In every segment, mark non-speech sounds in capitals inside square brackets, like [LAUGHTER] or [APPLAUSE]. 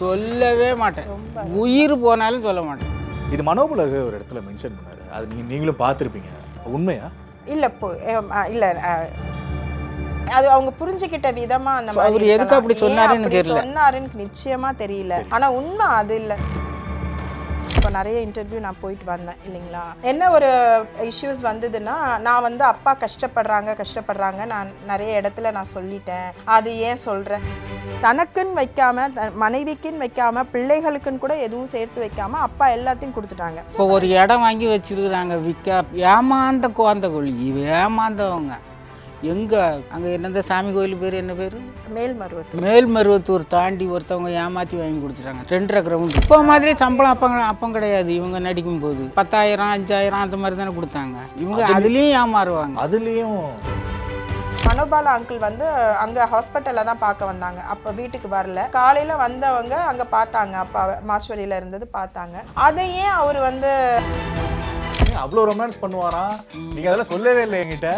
சொல்லவே மாட்டேன் உயிர் போனாலும் சொல்ல மாட்டேன் இது மனோபுலக ஒரு இடத்துல மென்ஷன் பண்ணாரு அது நீங்க நீங்களும் பார்த்துருப்பீங்க உண்மையா இல்ல போ எம், அ, இல்ல அ, அது அவங்க புரிஞ்சுக்கிட்ட விதமா அந்த மாதிரி அவர் எதுக்கு. அப்படி சொன்னாருன்னு தெரியல. சொன்னாருன்னு நிச்சயமா தெரியல. ஆனா உண்மை அது இல்ல இப்போ நிறைய இன்டர்வியூ நான் போயிட்டு வந்தேன் இல்லைங்களா? என்ன ஒரு இஷ்யூஸ் வந்ததுன்னா நான் வந்து அப்பா கஷ்டப்படுறாங்க கஷ்டப்படுறாங்க நான் நிறைய இடத்துல நான் சொல்லிட்டேன். அது ஏன் சொல்கிறேன் தனக்குன்னு வைக்காம த- மனைவிக்குன்னு வைக்காம பிள்ளைகளுக்குன்னு கூட எதுவும் சேர்த்து வைக்காம அப்பா எல்லாத்தையும் கொடுத்துட்டாங்க. இப்போ ஒரு இடம் வாங்கி வச்சிருக்கிறாங்க விற்க ஏமாந்த குழந்தை கொழி ஏமாந்தவங்க. எங்க? அங்க என்னந்த சாமி கோயில் பேர் என்ன பேர்? மேல்மருவத்தூர். மேல்மருவத்தூர் தாண்டி ஒருத்தவங்க ஏமாத்தி வாங்கி கொடுத்துட்டாங்க ரெண்டரை கிரவுண்ட் இப்போ மாதிரி சம்பளம் அப்போ அப்பம் கிடையாது. இவங்க நடிக்கும் போது. பத்தாயிரம் அஞ்சாயிரம் அந்த மாதிரி தானே கொடுத்தாங்க. இவங்க அதுலேயும் ஏமாறுவாங்க. அதுலயும் மனோபாலா அங்கிள் வந்து அங்க ஹாஸ்பிட்டல்ல தான் பார்க்க வந்தாங்க. அப்ப வீட்டுக்கு வரல. காலையில வந்தவங்க அங்க பார்த்தாங்க. அப்பா மார்ச்சுவரியில இருந்தது பார்த்தாங்க. அதை ஏன் அவர் வந்து அவ்வளோ ரொமான்ஸ் பண்ணுவாராம். நீங்க அதெல்லாம் சொல்லவே இல்லை என்கிட்ட?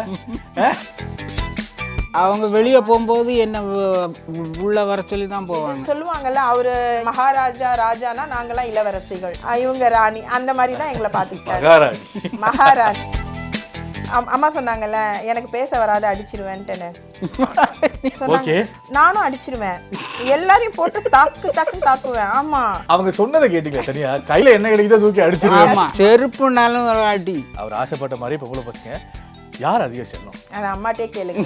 அவங்க வெளியே போகும்போது என்ன உள்ள வர சொல்லி தான் போவாங்க. சொல்லுவாங்கல்ல அவரு மகாராஜா ராஜானா நாங்கெல்லாம் இளவரசிகள். இவங்க ராணி அந்த மாதிரி தான் எங்களை பார்த்துக்கிட்டாரு. மகாராணி. அம்மா சொன்னாங்கல்ல எனக்கு பேச வராது அடிச்சிருவேன்ட்டுன்னு. [LAUGHS] சொன்னாங்க. நானும் அடிச்சிருவேன். எல்லாரையும் போட்டு தாக்கு தாக்குன்னு தாக்குவேன். ஆமா. அவங்க சொன்னதை கேட்டீங்களா தனியா? கையில என்ன கிடைக்குதோ தூக்கி அடிச்சிருவாங்க ஆமா. செருப்புனாலும் அடி. அவர் ஆசைப்பட்ட மாதிரி இப்போ பொம்பளை பசங்க யார் அதிக செல்லம்? அது அம்மாட்டே கேளுங்க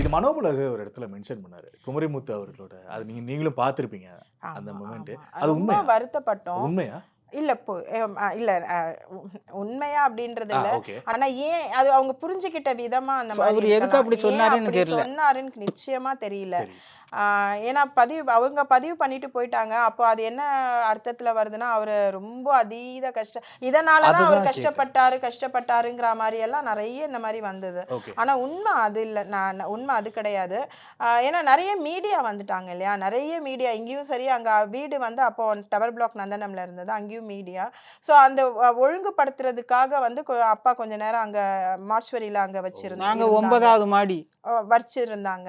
இது மனோபுலக ஒரு இடத்துல மென்ஷன் பண்ணாரு. குமரிமுத்து அவர்களோட அது நீங்க நீங்களும் பார்த்துருப்பீங்க. அந்த moment. அது உண்மையா? வருத்தப்பட்டோம். உண்மையா? இல்ல போ அ, இல்ல அ, உ- உண்மையா அப்படின்றது இல்ல ஓகே ஆனா ஏன் அது அவங்க புரிஞ்சுக்கிட்ட விதமா அந்த மாதிரி அவர் எதுக்கு இருக்கலாம். அப்படி ஏன் சொன்னாருன்னு அப்படி தெரியல. சொன்னாருன்னு நிச்சயமா தெரியல சரி ஏன்னா பதிவு அவங்க பதிவு பண்ணிட்டு போயிட்டாங்க. அப்போ அது என்ன அர்த்தத்துல வருதுன்னா அவரு ரொம்ப அதீத கஷ்டம் இதனாலதான் அவர். கஷ்டப்பட்டாரு கஷ்டப்பட்டாருங்கிற மாதிரி எல்லாம் நிறைய இந்த மாதிரி வந்தது. ஆனா உண்மை அது இல்லை. நான் உண்மை அது கிடையாது. ஏன்னா நிறைய மீடியா வந்துட்டாங்க இல்லையா? நிறைய மீடியா இங்கேயும் சரி அங்க வீடு வந்து அப்போ டவர் பிளாக் நந்தனம்ல இருந்தது அங்கேயும் மீடியா ஸோ அந்த ஒழுங்குபடுத்துறதுக்காக வந்து அப்பா கொஞ்ச நேரம் அங்க மார்ச்சுவரியில அங்க வச்சிருந்தாங்க ஒன்பதாவது மாடி. வச்சிருந்தாங்க.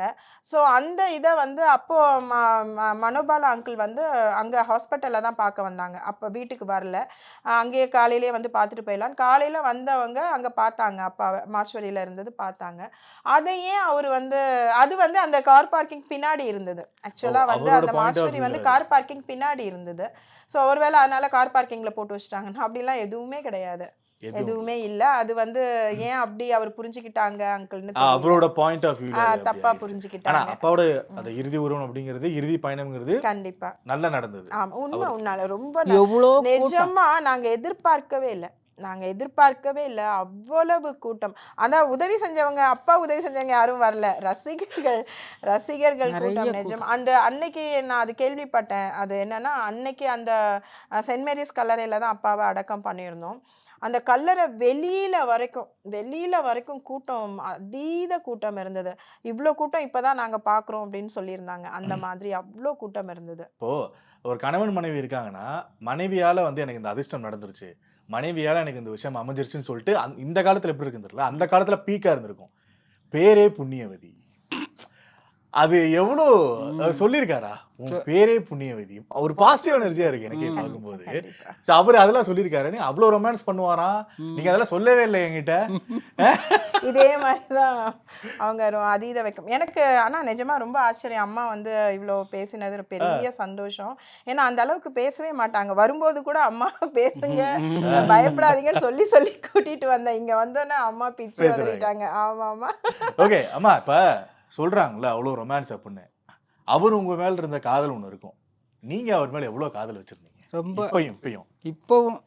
ஸோ அந்த இதை வந்து அப்போ ம ம- மனோபாலா அங்கிள் வந்து அங்கே ஹாஸ்பிட்டலில் தான் பார்க்க வந்தாங்க. அப்போ வீட்டுக்கு வரல. அங்கேயே காலையிலேயே வந்து பார்த்துட்டு போயிடலாம் காலையில் வந்தவங்க அங்கே பார்த்தாங்க. அப்பா மார்ச்சுவரியில் இருந்தது பார்த்தாங்க. அதை ஏன் அவர் வந்து அது வந்து அந்த கார் பார்க்கிங் பின்னாடி இருந்தது. ஆக்சுவலாக வந்து அந்த view வந்து கார் பார்க்கிங் பின்னாடி இருந்தது. ஸோ ஒருவேளை அதனால கார் பார்க்கிங்கில் போட்டு வச்சுட்டாங்கன்னா அப்படிலாம் எதுவுமே கிடையாது. எதுவும் இல்லை. அது வந்து ஏன் அப்படி அவர் புரிஞ்சுக்கிட்டாங்க அங்கிள்னு அவரோட பாயிண்ட் ஆஃப் வியூ தப்பா புரிஞ்சுக்கிட்டாங்க. அப்பாவோட அந்த இறுதி உருவம் அப்படிங்கிறது இறுதி பயணம்ங்கிறது கண்டிப்பா. நல்லா நடந்தது. ஆமா உண்மை உன்னால ரொம்ப. நிஜமா நாங்க எதிர்பார்க்கவே இல்லை. நாங்க எதிர்பார்க்கவே இல்லை. அவ்வளவு கூட்டம். அதான் உதவி செஞ்சவங்க அப்பா உதவி செஞ்சவங்க யாரும் வரல. ரசிகர்கள் ரசிகர்கள் கூட்டம் நிஜம். அந்த அன்னைக்கு நான் அது கேள்விப்பட்டேன். அது என்னன்னா அன்னைக்கு அந்த சென்ட் மேரிஸ் கல்லறையில தான் அப்பாவை அடக்கம் பண்ணியிருந்தோம். அந்த கல்லறை வெளியில வரைக்கும் வெளியில வரைக்கும் கூட்டம் அதீத கூட்டம் இருந்தது. இவ்வளோ கூட்டம் இப்பதான் நாங்க பாக்குறோம் அப்படின்னு சொல்லியிருந்தாங்க. அந்த மாதிரி அவ்வளோ கூட்டம் இருந்தது. இப்போ ஒரு கணவன் மனைவி இருக்காங்கன்னா மனைவியால வந்து எனக்கு இந்த அதிர்ஷ்டம் நடந்துருச்சு. மனைவியால எனக்கு இந்த விஷயம் அமைஞ்சிருச்சுன்னு சொல்லிட்டு அந்த- இந்த காலத்துல எப்படி இருக்குன்னு தெரியல. அந்த காலத்துல பீக்கா இருந்திருக்கும். பேரே புண்ணியவதி. அது எவ்வளோ சொல்லியிருக்காரா? உன் பேரே புண்ணியவதி ஒரு பாசிட்டிவ் எனர்ஜியா இருக்கு எனக்கே. பார்க்கும்போது. So அவர் அதெல்லாம் சொல்லியிருக்காரு. நீ அவ்வளோ ரொமான்ஸ் பண்ணுவாராம் ம். நீங்க அதெல்லாம் சொல்லவே இல்லை என்கிட்ட. [LAUGHS] இதே மாதிரிதான் அவங்க அதீத வைக்கம். எனக்கு ஆனா நிஜமா ரொம்ப ஆச்சரியம். அம்மா வந்து இவ்வளோ பேசினது ஒரு பெரிய சந்தோஷம். ஏன்னா அந்த அளவுக்கு பேசவே மாட்டாங்க. வரும்போது கூட அம்மா [LAUGHS] பேசுங்க. பயப்படாதீங்கன்னு சொல்லி சொல்லி கூட்டிட்டு வந்தேன். இங்க வந்தோன்னே அம்மா பிச்சு. வந்துட்டாங்க. ஆமா ஆமா ஓகே அம்மா இப்ப சொல்றாங்கல்ல அவ்வளோ ரொமான்ஸ் அப்படின்னு. அவர் உங்க மேல இருந்த காதல் ஒண்ணு இருக்கும். நீங்க அவர் மேல எவ்வளவு காதல் வச்சிருந்தீங்க? ரொம்ப இப்பயும் இப்பயும். இப்போவும்.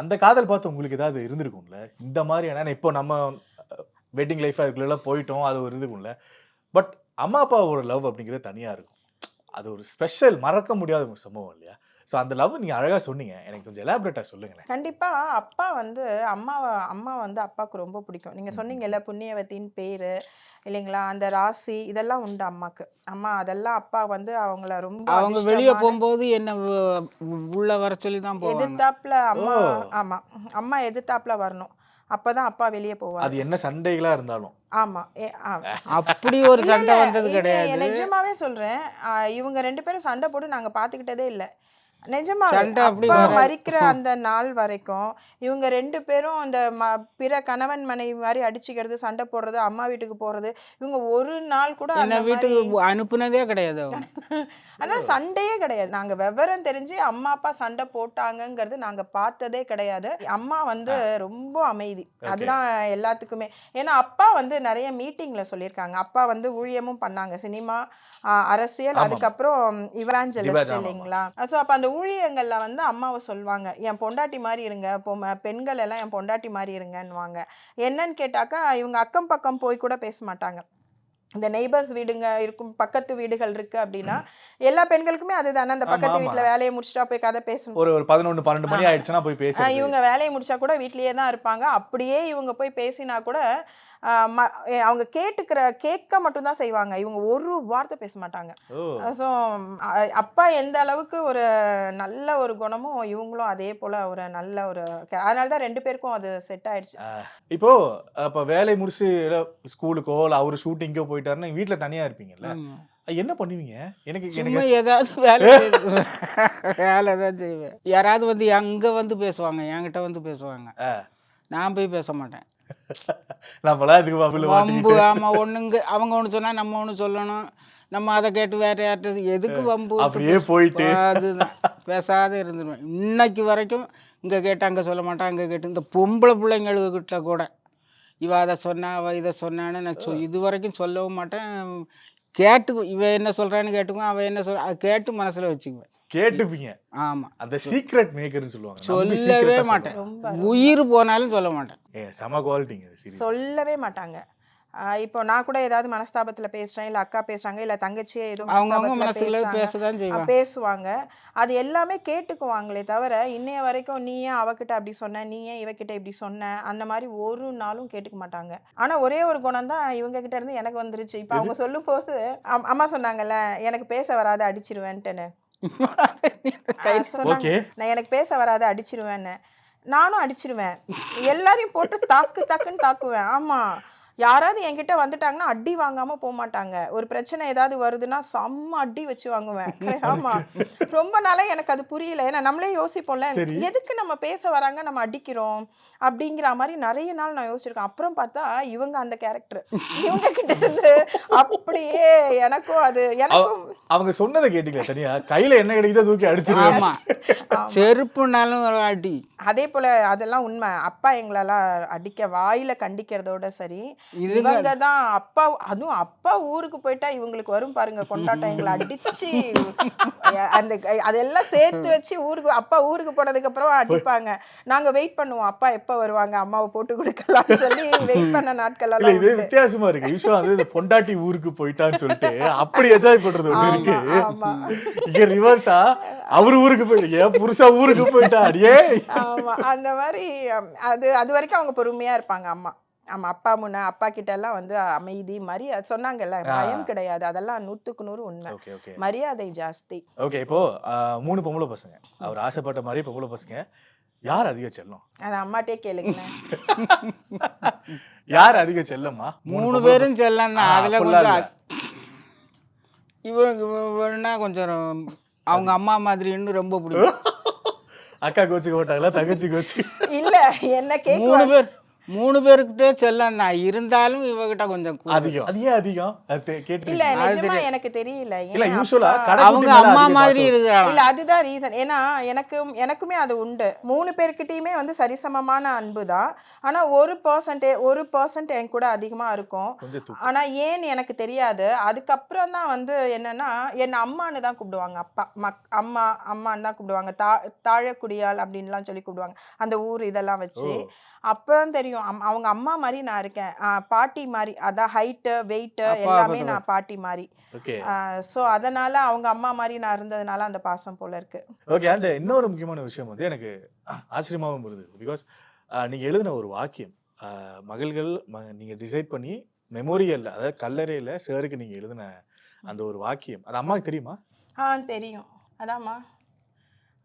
அந்த காதல் பார்த்து உங்களுக்கு ஏதாவது இருந்திருக்கும்ல? இந்த மாதிரியான இப்போ நம்ம வெட்டிங் லைஃப் அதுக்குள்ள போயிட்டோம் அது ஒரு இருந்துக்கும்ல பட் அம்மா அப்பாவோட லவ் அப்படிங்கிறது தனியா இருக்கும். அது ஒரு ஸ்பெஷல் மறக்க முடியாத ஒரு சம்பவம் இல்லையா? ஸோ அந்த லவ் நீங்க அழகா சொன்னீங்க. எனக்கு கொஞ்சம் எலாபரேட்டா சொல்லுங்களேன். கண்டிப்பா அப்பா வந்து அம்மாவை அம்மா வந்து அப்பாவுக்கு ரொம்ப பிடிக்கும். நீங்க சொன்னீங்கல்ல புண்ணியவத்தின் பேரு. இல்லைங்களா? அந்த ராசி இதெல்லாம் உண்டு அம்மாக்கு. அம்மா அதெல்லாம் அப்பா வந்து அவங்கள ரொம்ப அவங்க வெளியே போகும்போது என்ன உள்ள வர சொல்லி தான் போவாங்க. எதிர்த்தாப்புல அம்மா. ஆமா. அம்மா எதிர்த்தாப்புல வரணும். அப்பதான் அப்பா வெளியே போவார். அது என்ன சண்டைகளா இருந்தாலும். ஆமா. ஏ- ஆ. அப்படி ஒரு சண்டை வந்தது கிடையாது. நிஜமாவே சொல்றேன். இவங்க ரெண்டு பேரும் சண்டை போட்டு நாங்க பாத்துக்கிட்டதே இல்ல. அப்படி அப்பா. மறிக்கிற அந்த நாள் வரைக்கும் இவங்க ரெண்டு பேரும் அந்த ம- பிற கணவன் மனைவி மாதிரி அடிச்சுக்கிறது சண்டை போடுறது அம்மா வீட்டுக்கு போறது இவங்க ஒரு நாள் கூட அந்த வீட்டுக்கு அனுப்புனதே கிடையாது அவங்க. [LAUGHS] ஆனா சண்டையே கிடையாது. நாங்க விவரம் தெரிஞ்சு அம்மா அப்பா சண்டை போட்டாங்கங்கிறது நாங்க பார்த்ததே கிடையாது. அம்மா வந்து ரொம்ப அமைதி. அதுதான் எல்லாத்துக்குமே. ஏன்னா அப்பா வந்து நிறைய மீட்டிங்ல சொல்லியிருக்காங்க. அப்பா வந்து ஊழியமும் பண்ணாங்க. சினிமா அரசியல். அதுக்கப்புறம் ஆமாம். இல்லைங்களா? ஸோ அப்ப அந்த ஊழியங்கள்ல வந்து அம்மாவை சொல்லுவாங்க என் பொண்டாட்டி மாதிரி இருங்க பொ- பெண்கள் எல்லாம் என் பொண்டாட்டி மாதிரி இருங்கன்னுவாங்க. என்னன்னு கேட்டாக்கா இவங்க அக்கம் பக்கம் போய் கூட பேச மாட்டாங்க. இந்த நெய்பர்ஸ் வீடுங்க இருக்கும் பக்கத்து வீடுகள் இருக்கு அப்படின்னா எல்லா பெண்களுக்குமே அதுதானே அந்த பக்கத்து. வீட்ல வேலையை முடிச்சுட்டா போய் கதை பேசணும். ஒரு ஒரு பதினொன்று பன்னெண்டு மணி. ஆயிடுச்சுன்னா போய் பேசுறது. இவங்க வேலையை முடிச்சா கூட வீட்லயே தான் இருப்பாங்க. அப்படியே இவங்க போய் பேசினா கூட அவங்க கேட்டுக்கிற கேட்க மட்டும்தான் செய்வாங்க. இவங்க ஒரு வார்த்தை பேச மாட்டாங்க. ஸோ அப்பா எந்த அளவுக்கு ஒரு நல்ல ஒரு குணமும் இவங்களும் அதே போல ஒரு நல்ல ஒரு அதனால தான் ரெண்டு பேருக்கும் அது செட் ஆயிடுச்சு. இப்போ அப்ப வேலை முடிச்சு ஸ்கூலுக்கோ இல்ல அவரு ஷூட்டிங்கோ போயிட்டாருன்னா வீட்ல தனியா இருப்பீங்கல்ல. என்ன பண்ணுவீங்க? எனக்கு சும்மா எனக்கு ஏதாவது வேலை. [LAUGHS] வேலை தான் செய்வேன். யாராவது வந்து அங்க வந்து பேசுவாங்க என்கிட்ட வந்து பேசுவாங்க. நான் போய் பேச மாட்டேன். நம்மளாம் இதுக்கு பபிள் வம்பு மாட்டிக்கிட்டு ஆமா ஒண்ணுங்க. அவங்க ஒண்ணு சொன்னா நம்ம ஒண்ணு சொல்லணும். நம்ம அதை கேட்டு வேற யார்கிட்ட எதுக்கு வம்பு? அப்படியே போயிட்டு. அதுதான். பேசாத இருந்துருவேன். இன்னைக்கு வரைக்கும் இங்க கேட்டு அங்க சொல்ல மாட்டேன் அங்க கேட்டு. இந்த பொம்பளை பிள்ளைங்கள்கிட்ட கூட இவ அதை சொன்னா அவ இதை சொன்னான்னு நான் சொ இது வரைக்கும் சொல்லவும் மாட்டேன். கேட்டு இவ என்ன சொல்றான்னு கேட்டுக்குவேன் அவ என்ன சொல் கேட்டு மனசுல வச்சுக்குவேன். கேட்டுப்பீங்க. ஆமா. அந்த சீக்ரெட் மேக்கர்னு சொல்லுவாங்க. சொல்லவே மாட்டேன். ரொம்ப உயிர் போனாலும் சொல்ல மாட்டேன். ஏ செம குவாலிட்டிங்க சொல்லவே மாட்டாங்க. இப்போ நான் கூட ஏதாவது மனஸ்தாபத்துல பேசுறேன் இல்ல அக்கா பேசுறாங்க இல்ல தங்கச்சியே ஏதோ மனஸ்தாபத்துல பேசுவாங்க. அது எல்லாமே கேட்டுக்குவாங்களே தவிர இன்னைய வரைக்கும் நீ ஏன் அவகிட்ட அப்படி சொன்ன நீ ஏன் இவகிட்ட இப்படி சொன்ன அந்த மாதிரி ஒரு நாளும் கேட்டுக்க மாட்டாங்க. ஆனா ஒரே ஒரு குணம் தான் இவங்க கிட்ட இருந்து எனக்கு வந்துருச்சு. இப்போ அவங்க சொல்லும் போது அம்- அம்மா சொன்னாங்கல்ல எனக்கு பேச வராது அடிச்சிருவேன்ட்டுன்னு. [LAUGHS] சொன்னாங்க. ஓகே. நான் எனக்கு பேச வராது அடிச்சிருவேன்னு. நானும் அடிச்சிருவேன். எல்லாரையும் போட்டு தாக்கு தாக்குன்னு தாக்குவேன். ஆமா. யாராவது என்கிட்ட வந்துட்டாங்கன்னா அடி வாங்காம போக மாட்டாங்க ஒரு பிரச்சனை ஏதாவது வருதுன்னா செம்ம அடி வச்சு வாங்குவேன். [LAUGHS] ஆமா. ரொம்ப நாளா எனக்கு அது புரியல. ஏன்னா நம்மளே யோசிப்போம்ல. எதுக்கு நம்ம பேச வராங்க நம்ம அடிக்கிறோம் அப்படிங்கிற மாதிரி நிறைய நாள் நான் யோசிச்சிருக்கேன். அப்புறம் பார்த்தா இவங்க அந்த கேரக்டர் இவங்க கிட்ட இருந்து அப்படியே எனக்கும் அது எனக்கும் அவங்க சொன்னதை கேட்டீங்களா தனியா? கையில என்ன கிடைக்குதோ தூக்கி அடிச்சிருவாங்க செருப்புனாலும் ஒரு அடி. அதே போல அதெல்லாம் உண்மை. அப்பா எங்களெல்லாம் அடிக்க வாயில கண்டிக்கிறதோட சரி இவங்க தான் அப்பா அதுவும் அப்பா ஊருக்கு போயிட்டா இவங்களுக்கு வரும் பாருங்க கொண்டாட்டம் எங்களை அடிச்சு. அந்த அதெல்லாம் சேர்த்து வச்சு ஊருக்கு அப்பா ஊருக்கு போனதுக்கு அப்புறம் அடிப்பாங்க. நாங்க வெயிட் பண்ணுவோம். அப்பா எப்ப வருவாங்க? அம்மாவை போட்டு கொடுக்கலாம்னு சொல்லி வெயிட் பண்ண நாட்கள் எல்லாம் இது. வித்தியாசமா இருக்கு. யூஸ்வலா வந்து இந்த பொண்டாட்டி ஊருக்கு போயிட்டான்னு சொல்லிட்டு அப்படி என்ஜாய் பண்றது ஒண்ணு ஆமா இருக்கு. ஆமா. இங்க ரிவர்ஸா அவர் ஊருக்கு போயிட்டு ஏன் புருஷா ஊருக்கு போயிட்டா? அடியே. ஆமா அந்த மாதிரி அது அது வரைக்கும் அவங்க பொறுமையா இருப்பாங்க அம்மா. ஆமா அப்பா முன்ன அப்பா கிட்ட எல்லாம் வந்து அமைதி மரியாதை சொன்னாங்கல்ல. பயம் கிடையாது. அதெல்லாம் நூத்துக்கு நூறு உண்மை. Okay okay. மரியாதை ஜாஸ்தி. ஓகே இப்போ மூணு பொம்பளை பசங்க. அவர் ஆசைப்பட்ட மாதிரி பொம்பளை பசங்க. யார் அதிக செல்லம்? அது அம்மாட்டே கேளுங்களேன். [LAUGHS] யார் அதிக செல்லம்மா? மூணு பேரும் செல்லம் தான். அதுல கொஞ்சம் இவங்க இவன்னா கொஞ்சம் அவங்க அம்மா மாதிரின்னு ரொம்ப பிடிக்கும். அக்கா கோச்சுக்க மாட்டாங்களா? தங்கச்சி கோச்சு. இல்ல என்ன மூணு கேக்குவாங்க பேர். மூணு பேருக்கிட்டே செல்லம் தான். இருந்தாலும் இவகிட்ட கொஞ்சம். அதிகம். அது ஏன் அதிகம்? இல்ல நிஜமா. எனக்கு தெரியல. இல்ல கடை அவங்க அம்மா மாதிரி இருக்கிறாங்க இல்ல அதுதான் ரீசன் ஏன்னா எனக்கும் எனக்குமே அது உண்டு. மூணு பேர்கிட்டயுமே வந்து சரிசமமான அன்பு தான். ஆனா ஒரு பர்சன்டே ஒரு பர்சன்ட் என் கூட அதிகமா இருக்கும். ஆனா ஏன்னு எனக்கு தெரியாது. அதுக்கப்புறம் தான் வந்து என்னன்னா என்ன அம்மான்னு தான் கூப்பிடுவாங்க. அப்பா மக் அம்மா அம்மான்னு தான் கூப்பிடுவாங்க. தா தாழக்குடியால் அப்படின்லாம் சொல்லி கூப்பிடுவாங்க. அந்த ஊர் இதெல்லாம் வச்சு. ஓ, அப்பதான் தெரியும். அம்- அவங்க அம்மா மாதிரி நான் இருக்கேன். பாட்டி மாதிரி அதான் ஹைட்டு வெயிட்டு அப்பா எல்லாமே நான் பாட்டி மாதிரி. ஓகே ஸோ அதனால அவங்க அம்மா மாதிரி நான் இருந்ததுனால அந்த பாசம் போல இருக்கு. ஓகே அண்ட் இன்னொரு முக்கியமான விஷயம் வந்து எனக்கு ஆச்சரியமாகவும் இருந்தது பிகாஸ் நீங்க எழுதின ஒரு வாக்கியம் மகள்கள் ம- நீங்க டிசைட் பண்ணி மெமோரியல்ல அதாவது கல்லறையில சேருக்கு நீங்க எழுதின அந்த ஒரு வாக்கியம். அது அம்மாவுக்கு தெரியுமா? ஆ தெரியும். அதாம்மா.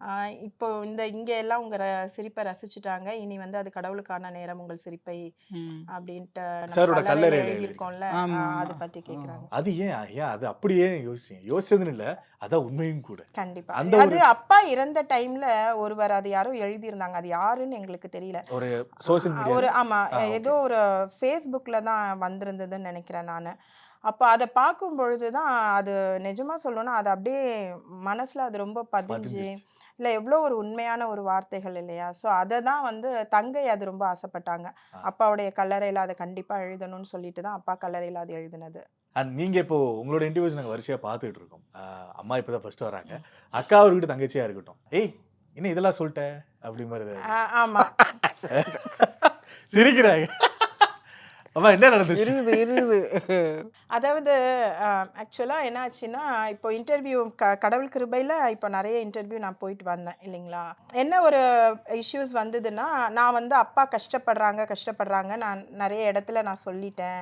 ஆஹ் இப்போ இந்த இங்க எல்லாம் உங்க ர- சிரிப்பை ரசிச்சுட்டாங்க. இனி வந்து அது கடவுளுக்கான நேரம் உங்கள் சிரிப்பை ம். அப்படின்ட்டு நம்ம சாரோட கல்லறையில எழுதியிருக்கோம்ல ஆமா, ஆஹ். அதை பத்தி கேக்குறாங்க. அது ஏன் ஏன் அது அப்படியே யோசிச்சீங்க? யோசிச்சதுன்னு இல்ல அதான் உண்மையும் கூட. கண்டிப்பா. அந்த அது அப்பா இறந்த டைம்ல ஒருவர் அது யாரோ எழுதியிருந்தாங்க. அது யாருன்னு எங்களுக்கு தெரியல. ஒரு ஆ, மீடியா ஒரு ஆமா ஆ, okay. ஏதோ ஒரு ஃபேஸ்புக்கில் தான் வந்திருந்ததுன்னு நினைக்கிறேன் நான். அப்போ அதை பார்க்கும் பொழுது தான் அது நிஜமா சொல்லணும்னா அது அப்படியே மனசுல அது ரொம்ப பதிஞ்சு இல்லை எவ்வளோ ஒரு உண்மையான ஒரு வார்த்தைகள் இல்லையா? ஸோ அதை தான் வந்து தங்கை அது ரொம்ப ஆசைப்பட்டாங்க. அப்பாவுடைய கல்லறையில் அதை கண்டிப்பாக எழுதணும்னு சொல்லிட்டு தான் அப்பா கல்லறையில் அது எழுதினது. அண்ட் நீங்க இப்போ உங்களோட இன்டர்வியூஸ் நாங்க வரிசையா பார்த்துட்டு இருக்கோம். அம்மா இப்பதான் ஃபர்ஸ்ட் வராங்க. அக்கா அவர்கிட்ட தங்கச்சியா இருக்கட்டும். ஏய் என்ன இதெல்லாம் சொல்லிட்ட? அப்படி மாதிரி ஏதாவது. ஆ, ஆமா. [LAUGHS] சிரிக்கிறாங்க. என்ன நடந்துச்சு? அதாவது ஆக்சுவலாக என்ன ஆச்சுன்னா இப்போ இன்டர்வியூ க கடவுள் கிருபையில் இப்போ நிறைய இன்டர்வியூ நான் போயிட்டு வந்தேன் இல்லைங்களா? என்ன ஒரு இஷ்யூஸ் வந்ததுன்னா நான் வந்து அப்பா கஷ்டப்படுறாங்க கஷ்டப்படுறாங்க நான் நிறைய இடத்துல நான் சொல்லிட்டேன்.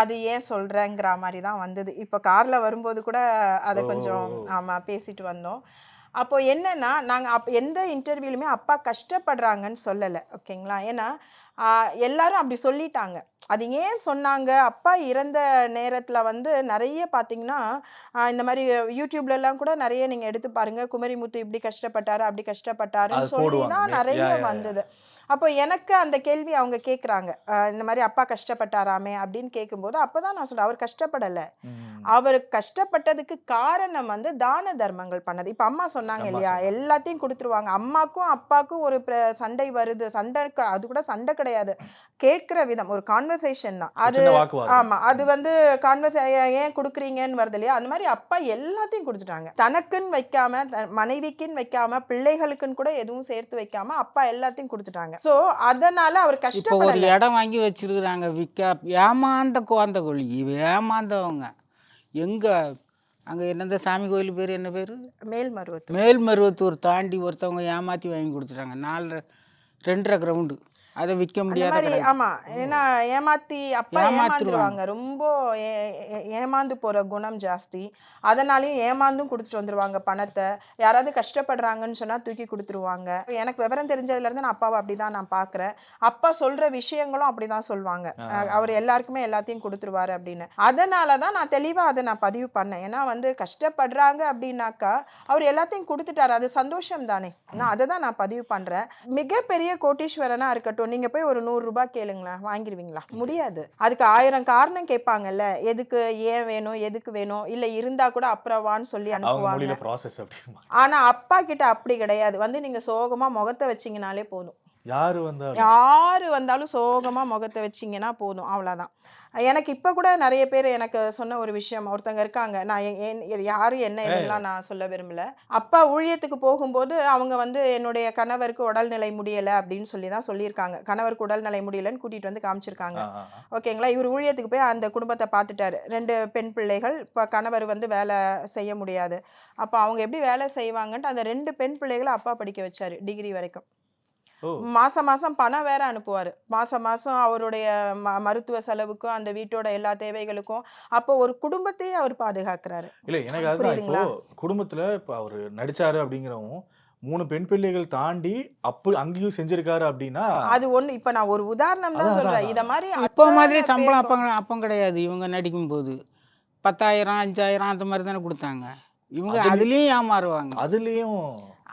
அது ஏன் சொல்கிறேங்கிற மாதிரி தான் வந்தது. இப்போ காரில் வரும்போது கூட அதை கொஞ்சம். ஆமாம் பேசிட்டு வந்தோம். அப்போ என்னன்னா நாங்கள் அப் எந்த இன்டர்வியூலுமே அப்பா கஷ்டப்படுறாங்கன்னு சொல்லலை ஓகேங்களா? ஏன்னா எல்லாரும் அப்படி சொல்லிட்டாங்க அது ஏன் சொன்னாங்க அப்பா இறந்த நேரத்தில் வந்து நிறைய பார்த்தீங்கன்னா இந்த மாதிரி யூடியூப்ல எல்லாம் கூட நிறைய நீங்கள் எடுத்து பாருங்க குமரிமுத்து இப்படி கஷ்டப்பட்டாரு அப்படி கஷ்டப்பட்டாருன்னு சொல்லி. தான் நிறைய. வந்தது அப்போ எனக்கு அந்த கேள்வி அவங்க கேட்குறாங்க இந்த மாதிரி அப்பா கஷ்டப்பட்டாராமே? அப்படின்னு கேட்கும்போது அப்போ தான் நான் சொல்றேன் அவர் கஷ்டப்படலை. அவர் கஷ்டப்பட்டதுக்கு காரணம் வந்து தான தர்மங்கள் பண்ணது. இப்ப அம்மா சொன்னாங்க இல்லையா. எல்லாத்தையும் கொடுத்துருவாங்க. அம்மாக்கும் அப்பாக்கும் ஒரு சண்டை வருது. சண்டை அது கூட சண்டை கிடையாது. கேட்கிற விதம் ஒரு கான்வர்சேஷன் தான். அது சின்ன வாக்குவாதம். ஆமா அது வந்து கான்வர்சே ஏன் கொடுக்குறீங்கன்னு வருது இல்லையா? அந்த மாதிரி அப்பா எல்லாத்தையும் கொடுத்துட்டாங்க. தனக்குன்னு வைக்காம மனைவிக்குன்னு வைக்காம பிள்ளைகளுக்குன்னு கூட எதுவும் சேர்த்து வைக்காம அப்பா எல்லாத்தையும் கொடுத்துட்டாங்க. சோ அதனால அவர் இப்போ ஒரு இடம் வாங்கி வச்சிருக்கிறாங்க விற்க ஏமாந்த குழந்த கோழி ஏமாந்தவங்க. எங்க? அங்க என்னந்த சாமி கோயில் பேர் என்ன பேர்? மேல்மருவத்து மேல்மருவத்தூர் தாண்டி ஒருத்தவங்க ஏமாத்தி வாங்கி கொடுத்துட்டாங்க. நாலரை ரெண்டரை கிரவுண்டு. அதை விற்க முடியாத. ஆமா. ஏன்னா ஏமாத்தி அப்பா. ஏமாந்துருவாங்க. ரொம்ப ஏமாந்து போற குணம் ஜாஸ்தி. அதனாலயும் ஏமாந்தும் கொடுத்துட்டு வந்துருவாங்க பணத்தை. யாராவது கஷ்டப்படுறாங்கன்னு சொன்னா தூக்கி கொடுத்துருவாங்க. எனக்கு விவரம் தெரிஞ்சதுல இருந்து நான் அப்பாவை அப்படிதான் நான் பாக்குறேன். அப்பா சொல்ற விஷயங்களும் அப்படிதான் சொல்லுவாங்க அவர் எல்லாருக்குமே எல்லாத்தையும் கொடுத்துருவாரு அப்படின்னு. அதனால தான் நான் தெளிவா அதை நான் பதிவு பண்ணேன். ஏன்னா வந்து கஷ்டப்படுறாங்க அப்படின்னாக்கா அவர் எல்லாத்தையும் கொடுத்துட்டாரு. அது சந்தோஷம் தானே நான் அதை தான் நான் பதிவு பண்றேன். மிகப்பெரிய கோட்டீஸ்வரனா இருக்கட்டும் நீங்க போய் ஒரு நூறு ரூபாய் கேளுங்களேன் வாங்கிடுவீங்களா முடியாது. அதுக்கு ஆயிரம் காரணம் கேட்பாங்கல்ல. எதுக்கு ஏன் வேணும்? எதுக்கு வேணும்? இல்ல இருந்தா கூட அப்புறவான்னு சொல்லி அனுப்புவாங்க. ஆனா அப்பா கிட்ட அப்படி கிடையாது. வந்து நீங்க சோகமா முகத்தை வச்சீங்கனாலே போதும். யாரு வந்தாலும். யாரு வந்தாலும் சோகமா முகத்தை வச்சீங்கன்னா போதும் அவ்வளவுதான். எனக்கு இப்ப கூட நிறைய பேர் எனக்கு சொன்ன ஒரு விஷயம் ஒருத்தங்க இருக்காங்க. நான் எ- என்- யாரு என்ன இதெல்லாம் நான் சொல்ல விரும்பல. அப்பா ஊழியத்துக்கு போகும்போது அவங்க வந்து என்னுடைய கணவருக்கு உடல்நிலை முடியல அப்படின்னு சொல்லி தான் சொல்லியிருக்காங்க. கணவருக்கு உடல்நிலை முடியலன்னு கூட்டிட்டு வந்து காமிச்சிருக்காங்க. ஓகேங்களா? இவர் ஊழியத்துக்கு போய் அந்த குடும்பத்தை பார்த்துட்டாரு. ரெண்டு பெண் பிள்ளைகள் இப்போ கணவர் வந்து வேலை செய்ய முடியாது. அப்போ அவங்க எப்படி வேலை செய்வாங்கன்ட்டு அந்த ரெண்டு பெண் பிள்ளைகளை அப்பா படிக்க வச்சாரு டிகிரி வரைக்கும். மாசம் மாசம் பணம் வேற அனுப்புவார். மாசம் மாசம் அவருடைய ம மருத்துவ செலவுக்கும் அந்த வீட்டோட எல்லா தேவைகளுக்கும் அப்போ ஒரு குடும்பத்தையே அவர் பாதுகாக்கிறாரு. இல்ல எனக்கு அதுதான். இப்போ? குடும்பத்துல இப்போ அவரு நடிச்சாரு அப்படிங்கிறவும் மூணு பெண் பிள்ளைகள் தாண்டி அப்போ அங்கேயும் செஞ்சிருக்காரு அப்படின்னா அது ஒண்ணு. இப்ப நான் ஒரு உதாரணம் தான் சொல்றேன். இத மாதிரி இப்போ அத்தனை மாதிரி சம்பளம். அப்போ அப்போ கிடையாது. இவங்க நடிக்கும்போது. பத்தாயிரம் அஞ்சாயிரம் அந்த மாதிரி தானே கொடுத்தாங்க. இவங்க அதுலேயும் ஏமாறுவாங்க. அதுலயும்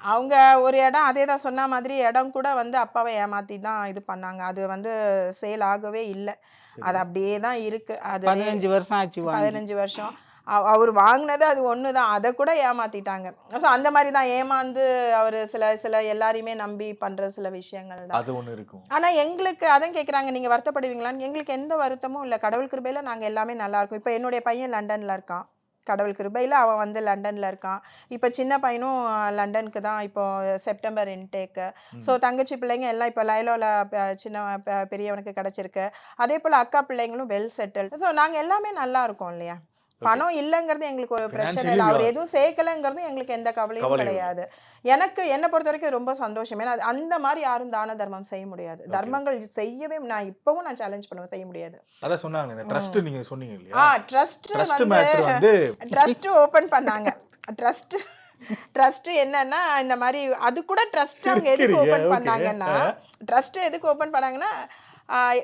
அவங்க ஒரு இடம் அதே தான் சொன்ன மாதிரி இடம் கூட வந்து அப்பாவை ஏமாத்தி தான் இது பண்ணாங்க. அது வந்து சேல் ஆகவே இல்லை. அது அப்படியே தான் இருக்கு. அது பதினஞ்சு வருஷம் ஆச்சு பதினஞ்சு வருஷம். அவ- அவர் வாங்கினது அது ஒன்று தான். அதை கூட ஏமாத்திட்டாங்க. ஸோ அந்த மாதிரி தான் ஏமாந்து அவர் சில சில எல்லாரையுமே நம்பி பண்ற சில விஷயங்கள் தான். அது ஒண்ணு இருக்கும். ஆனா எங்களுக்கு அதான் கேக்குறாங்க. நீங்க வருத்தப்படுவீங்களான்னு. எங்களுக்கு எந்த வருத்தமும் இல்லை. கடவுள் கிருபையில நாங்க எல்லாமே நல்லா இருக்கோம். இப்போ என்னுடைய பையன் லண்டன்ல இருக்கான். கடவுள் கிருபையில அவன் வந்து லண்டன்ல இருக்கான். இப்போ சின்ன பையனும் லண்டனுக்கு தான் இப்போ செப்டம்பர் இன்டேக்கு. ஸோ தங்கச்சி பிள்ளைங்க எல்லாம் இப்போ லைலோல ப- சின்ன பெரியவனுக்கு கிடைச்சிருக்கு. அதே போல அக்கா பிள்ளைங்களும் வெல் செட்டில் ஸோ நாங்க எல்லாமே நல்லா இருக்கோம் இல்லையா? பணம் இல்லைங்கிறது எங்களுக்கு ஒரு பிரச்சனை இல்லை. அவர் எதுவும் சேர்க்கலைங்கிறது எங்களுக்கு எந்த கவலையும். கிடையாது. எனக்கு என்னை பொறுத்த வரைக்கும் ரொம்ப சந்தோஷம். ஏன்னா அந்த மாதிரி யாரும் தான தர்மம் செய்ய முடியாது. தர்மங்கள் செய்யவே நான் இப்பவும் நான் சேலஞ்ச் பண்ணுவேன். செய்ய முடியாது. அதான் சொன்னாங்க இந்த ட்ரஸ்ட் நீங்க சொன்னீங்க ஆ இல்லையா ட்ரஸ்ட் ட்ரஸ்ட் வந்து ட்ரஸ்ட் ஓபன் பண்ணாங்க. ட்ரஸ்ட் ட்ரஸ்ட் என்னன்னா இந்த மாதிரி அது கூட ட்ரஸ்ட் அவங்க எதுக்கு ஓபன். பண்ணாங்கன்னா ட்ரஸ்ட் எதுக்கு ஓபன் பண்ணாங்கன்னா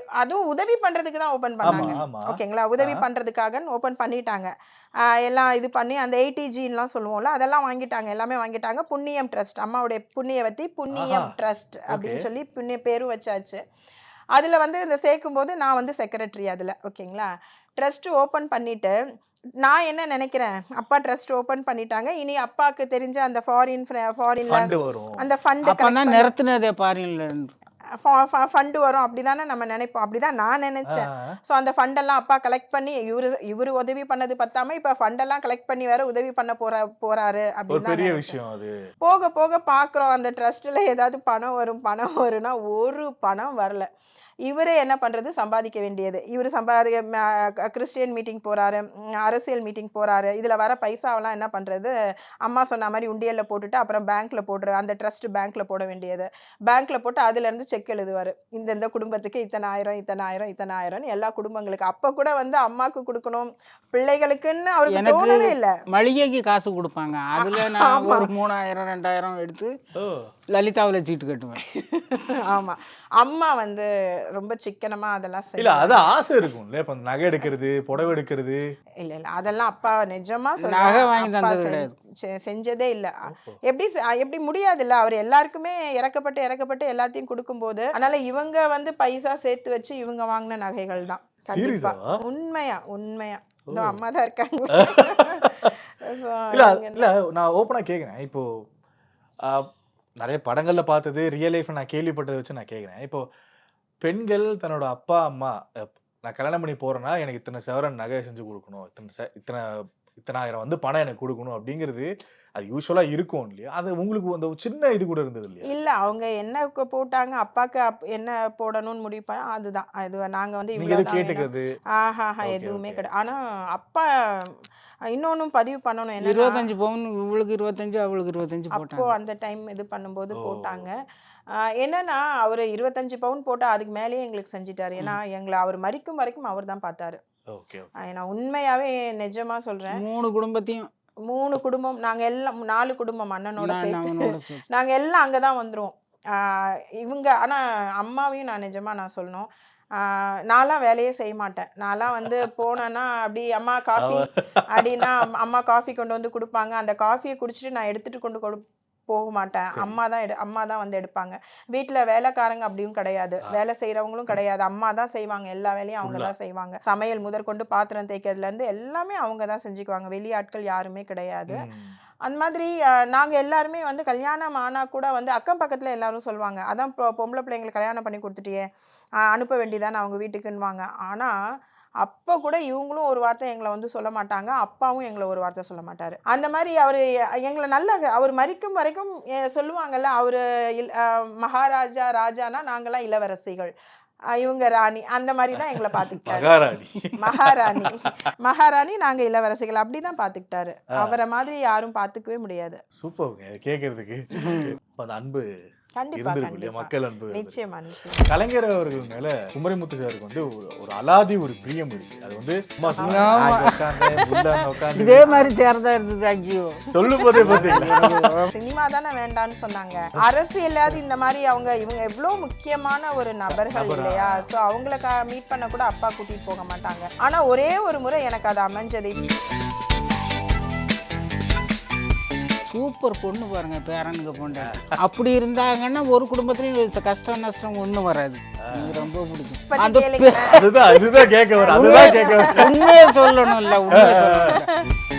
அதுவும் உதவி பண்றதுக்கு தான் ஆமா பண்ணாங்க. ஓகேங்களா? உதவி ஆ. பண்றதுக்காக ஓபன் பண்ணிட்டாங்க. எல்லாம் இது பண்ணி அந்த எயிட்டிஜின்லாம் சொல்லுவோம்ல அதெல்லாம் வாங்கிட்டாங்க. எல்லாமே வாங்கிட்டாங்க. புண்ணியம் ட்ரஸ்ட் அம்மாவுடைய புண்ணியவதி புண்ணியம் ஆஹா. ட்ரஸ்ட் அப்படின்னு. சொல்லி புண்ணிய பேரும் வச்சாச்சு. அதுல வந்து இந்த சேர்க்கும் போது நான் வந்து செக்ரட்டரி அதுல ஓகேங்களா? ட்ரஸ்ட் ஓபன் பண்ணிட்டு நான் என்ன நினைக்கிறேன்? அப்பா ட்ரஸ்ட் ஓபன் பண்ணிட்டாங்க. இனி அப்பாவுக்கு தெரிஞ்ச அந்த ஃபாரின் ஃபாரின்ல அந்த ஃபண்டு பாருங்கள இருந்து. ஃபண்டு வரும். அப்படிதானே நம்ம நினைப்போம். அப்படிதான் நான் நினைச்சேன். ஸோ அந்த ஃபண்டெல்லாம் அப்பா கலெக்ட் பண்ணி இவரு இவரு உதவி பண்ணது பத்தாம இப்ப ஃபண்டெல்லாம் கலெக்ட் பண்ணி வேற உதவி பண்ண போற போறாரு அப்படின்னு தான் பெரிய. விஷயம் அது. போக போக பாக்குறோம். அந்த ட்ரஸ்ட்ல ஏதாவது பணம் வரும். பணம் வரும்னா ஒரு பணம் வரல. இவரே என்ன பண்றது? சம்பாதிக்க வேண்டியது. இவர் சம்பாதி கிறிஸ்டியன் மீட்டிங் போறாரு ம், அரசியல் மீட்டிங் போறாரு. இதுல வர பைசாவெல்லாம் என்ன பண்றது? அம்மா சொன்ன மாதிரி உண்டியல்ல போட்டுட்டு அப்புறம் பேங்க்ல போடுற அந்த ட்ரஸ்ட் பேங்க்ல போட வேண்டியது. பேங்க்ல போட்டு அதுல இருந்து செக் எழுதுவாரு. இந்த இந்த குடும்பத்துக்கு இத்தனை ஆயிரம் இத்தனை ஆயிரம் இத்தனை ஆயிரம்னு எல்லா குடும்பங்களுக்கு. அப்ப கூட வந்து அம்மாக்கு கொடுக்கணும் பிள்ளைகளுக்குன்னு அவருக்கு தோணவே இல்ல. மளிகைக்கு காசு கொடுப்பாங்க. அதுல நான். ஒரு மூணாயிரம் ரெண்டாயிரம் எடுத்து லலிதாவில் சீட்டு கட்டுவேன். [LAUGHS] ஆமா. அம்மா வந்து ரொம்ப சிக்கனமா அதெல்லாம் இல்ல. அது ஆசை இருக்கும்ல. இப்ப நகை எடுக்கிறது புடவை எடுக்கிறது. இல்ல இல்ல. அதெல்லாம் அப்பா நிஜமா நகை வாங்கி தந்தது செஞ்சதே இல்ல. எப்படி எப்படி முடியாது இல்ல அவர் எல்லாருக்குமே இறக்கப்பட்டு இறக்கப்பட்டு எல்லாத்தையும் கொடுக்கும்போது அதனால இவங்க வந்து பைசா சேர்த்து வச்சு இவங்க வாங்கின நகைகள் தான். கண்டிப்பா? உண்மையா உண்மையா. இதோ அம்மா தான் இருக்காங்க. [LAUGHS] இல்ல நான் ஓப்பனா கேக்குறேன். இப்போ நிறைய படங்கள்ல பார்த்தது ரியல் லைஃப்ல நான் கேள்விப்பட்டதை வச்சு நான் கேக்குறேன். இப்போ பெண்கள் தன்னோட அப்பா அம்மா நான் கல்யாணம் பண்ணி போறேன்னா எனக்கு இத்தனை சவரன் நகை செஞ்சு கொடுக்கணும். இத்தனை ச- இத்தனை இத்தனாயிரம் வந்து பணம் எனக்கு கொடுக்கணும் அப்படிங்கிறது அது யூஸ்வலா இருக்கும் இல்லையா? அது உங்களுக்கு அந்த ஒரு சின்ன இது கூட இருந்தது இல்லையா? இல்ல அவங்க என்ன போட்டாங்க அப்பாக்கு அப்- என்ன போடணும்னு முடிவு பண்ண அதுதான். அது நாங்க வந்து வேணும். கேட்டுக்கிறது? ஆஹாஹா Okay, எதுவுமே. கிடையாது ஆனா அப்பா இன்னொன்னும் பதிவு பண்ணணும் என்னன்னா இருபத்தஞ்சு பவுன் இவளுக்கு இருபத்தஞ்சு அவளுக்கு இருபத்தஞ்சு அப்போ போட்டாங்க. அந்த டைம் இது பண்ணும்போது. போட்டாங்க. ஆஹ் என்னன்னா அவர் இருபத்தஞ்சு பவுன் போட்டா அதுக்கு மேலேயே எங்களுக்கு செஞ்சிட்டாரு. ஏன்னா எங்களை அவர் மறிக்கும் வரைக்கும் அவர் தான் பார்த்தாரு. நான் உண்மையாவே நிஜமா சொல்றேன். மூணு குடும்பத்தையும் மூணு குடும்பம் நாங்க எல்லாம் நாலு குடும்பம் அண்ணனோட சேர்த்து. [LAUGHS] நாங்க எல்லாம் அங்கதான் வந்துருவோம். ஆஹ் இவங்க ஆனா அம்மாவையும் நான் நிஜமா நான் சொல்லணும். நான்லாம் வேலையே செய்ய மாட்டேன். நான்லாம் வந்து போனேன்னா அப்படி அம்மா [LAUGHS] காஃபி அப்படின்னா அம்- அம்மா காஃபி கொண்டு வந்து கொடுப்பாங்க. அந்த காஃபியை குடிச்சிட்டு நான் எடுத்துட்டு கொண்டு கொடு போக மாட்டேன். அம்மா தான் எடு அம்மா தான் வந்து எடுப்பாங்க. வீட்டில் வேலைக்காரங்க அப்படியும் கிடையாது. வேலை செய்கிறவங்களும் கிடையாது. அம்மா தான் செய்வாங்க. எல்லா வேலையும் அவங்க தான் செய்வாங்க. சமையல் முதற்கொண்டு பாத்திரம் தேய்க்கிறதுலேருந்து எல்லாமே அவங்க தான் செஞ்சுக்குவாங்க. வெளியாட்கள் யாருமே கிடையாது. அந்த மாதிரி அஹ், நாங்க எல்லாருமே வந்து கல்யாணம் ஆனா கூட வந்து அக்கம் பக்கத்துல எல்லாரும் சொல்லுவாங்க. அதான் பொம்பளை பிள்ளைங்களுக்கு கல்யாணம் பண்ணி கொடுத்துட்டியே. அனுப்ப வேண்டியதானே அவங்க வீட்டுக்குன்னுவாங்க. ஆனா அப்போ கூட இவங்களும் ஒரு வார்த்தை எங்களை வந்து சொல்ல மாட்டாங்க அப்பாவும் எங்களை ஒரு வார்த்தை சொல்ல மாட்டாரு. அந்த மாதிரி அவர் எங்களை நல்ல அவர் மறிக்கும் வரைக்கும் சொல்லுவாங்கல்ல அவர் மகாராஜா ராஜானா நாங்கெல்லாம் இளவரசிகள். இவங்க ராணி அந்த மாதிரி தான் எங்களை பார்த்துக்கிட்டாரு மகாராணி. மகாராணி. மகாராணி நாங்க இளவரசிகள் அப்படிதான் பாத்துக்கிட்டாரு. அவரை மாதிரி யாரும் பாத்துக்கவே முடியாது. சூப்பர்ங்க கேக்குறதுக்கு. இப்ப அந்த அன்பு இருந்திருக்கும் இல்லையா? கண்டிப்பா. மக்கள் அன்பு நிச்சயமா நிச்சயமா. கலைஞர் அவர்கள் மேல குமரிமுத்து சாருக்கு வந்து ஒரு- ஒரு அலாதி ஒரு பிரியம் இருக்கு. அது வந்து சும்மா சொன்னா, ஆமா. நான் இங்க உட்கார்ந்தேன், புல்லாங்க உட்கார்ந்து இதே மாதிரி சேர்ந்தா இருந்தது ஐயோ சொல்லும் போதே சினிமா தானே வேண்டாம்னு சொன்னாங்க. அரசியலாவது இந்த மாதிரி அவங்க இவங்க எவ்வளவு முக்கியமான ஒரு நபர்கள் நபரா? இல்லையா? சோ அவங்கள மீட் பண்ண கூட அப்பா கூட்டிட்டு போக மாட்டாங்க. ஆனா ஒரே ஒரு முறை எனக்கு அது அமைஞ்சது. சூப்பர் பொண்ணு பாருங்க பேரனுக்கு பொண்ணு. அப்படி இருந்தாங்கன்னா ஒரு குடும்பத்துலயும் கஷ்டம் நஷ்டம் ஒண்ணும் வராது. எனக்கு ரொம்ப பிடிக்கும். அந்த அதுதான் அதுதான் கேட்க வர அதுதான் கேட்க உண்மையை சொல்லணும்ல உண்மையை சொல்லணும்ல.